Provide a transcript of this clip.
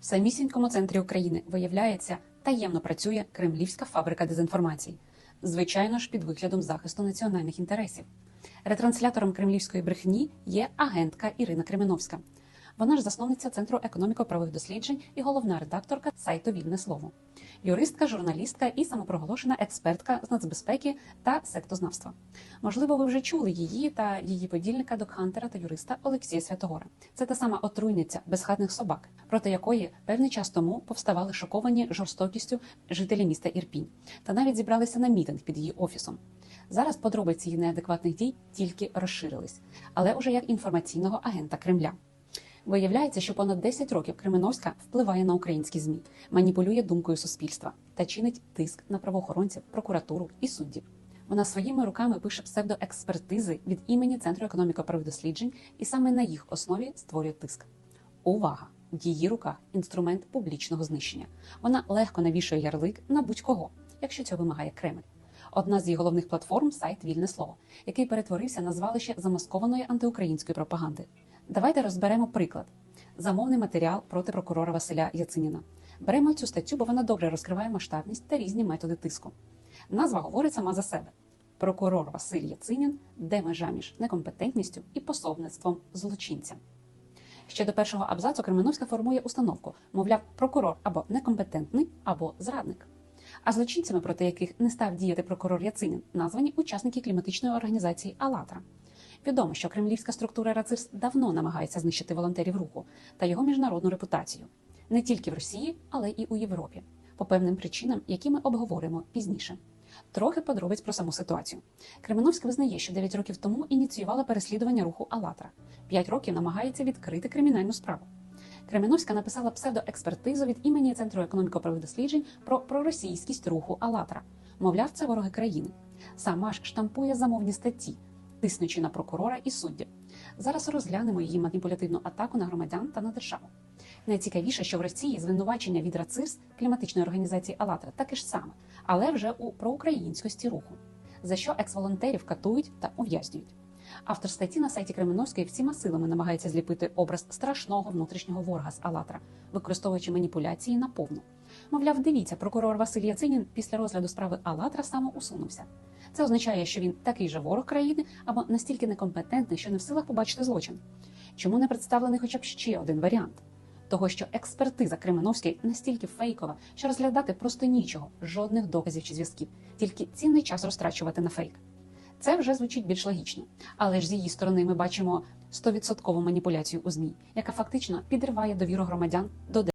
В самісінькому центрі України виявляється таємно працює кремлівська фабрика дезінформації, звичайно ж під виглядом захисту національних інтересів. Ретранслятором кремлівської брехні є агентка Ірина Кременовська. Вона ж засновниця Центру економіко-правових досліджень і головна редакторка сайту Вільне слово, юристка, журналістка і самопроголошена експертка з нацбезпеки та сектознавства. Можливо, ви вже чули її та її подільника докхантера та юриста Олексія Святогора. Це та сама отруйниця безхатних собак, проти якої певний час тому повставали шоковані жорстокістю жителі міста Ірпінь, та навіть зібралися на мітинг під її офісом. Зараз подробиці її неадекватних дій тільки розширились, але уже як інформаційного агента Кремля. Виявляється, що понад 10 років Кременовська впливає на українські змі, маніпулює думкою суспільства та чинить тиск на правоохоронців, прокуратуру і суддів. Вона своїми руками пише псевдоекспертизи від імені Центру економіко-правових досліджень і саме на їх основі створює тиск. Увага! В її руках інструмент публічного знищення. Вона легко навішує ярлик на будь-кого, якщо цього вимагає Кремль. Одна з її головних платформ сайт Вільне слово, який перетворився на звалище замаскованої антиукраїнської пропаганди. Давайте розберемо приклад: замовний матеріал проти прокурора Василя Яциніна. Беремо цю статтю, бо вона добре розкриває масштабність та різні методи тиску. Назва говорить сама за себе. Прокурор Василь Яцинін, де межа між некомпетентністю і пособництвом злочинця. Ще до першого абзацу Кременовська формує установку, мовляв, прокурор або некомпетентний, або зрадник. А злочинцями, проти яких не став діяти прокурор Яцинін, названі учасники кліматичної організації «АЛЛАТРА». Відомо, що кремлівська структура РАЦИРС давно намагається знищити волонтерів руху та його міжнародну репутацію не тільки в Росії, але і у Європі, по певним причинам, які ми обговоримо пізніше. Трохи подробиць про саму ситуацію. Кременовська визнає, що 9 років тому ініціювала переслідування руху «АЛЛАТРА». 5 років намагається відкрити кримінальну справу. Кременовська написала псевдоекспертизу від імені Центру економіко-правових досліджень про проросійськість руху «АЛЛАТРА». Мовляв, це вороги країни. Сама ж штампує замовні статті, тиснучи на прокурора і суддів. Зараз розглянемо її маніпулятивну атаку на громадян та на державу. Найцікавіше, що в Росії звинувачення від РАЦИРС кліматичної організації «АЛЛАТРА» таке ж саме, але вже у проукраїнськості руху, за що екс-волонтерів катують та ув'язнюють. Автор статті на сайті Кременовської всіма силами намагається зліпити образ страшного внутрішнього ворога з «АЛЛАТРА», використовуючи маніпуляції на повну. Мовляв, дивіться, прокурор Василь Яцинін після розгляду справи «АЛЛАТРА» самоусунувся. Це означає, що він такий же ворог країни або настільки некомпетентний, що не в силах побачити злочин. Чому не представлений хоча б ще один варіант? Того, що експертиза Кременовської настільки фейкова, що розглядати просто нічого, жодних доказів чи зв'язків, тільки цінний час розтрачувати на фейк. Це вже звучить більш логічно, але ж з її сторони ми бачимо 100% маніпуляцію у змі, яка фактично підриває довіру громадян до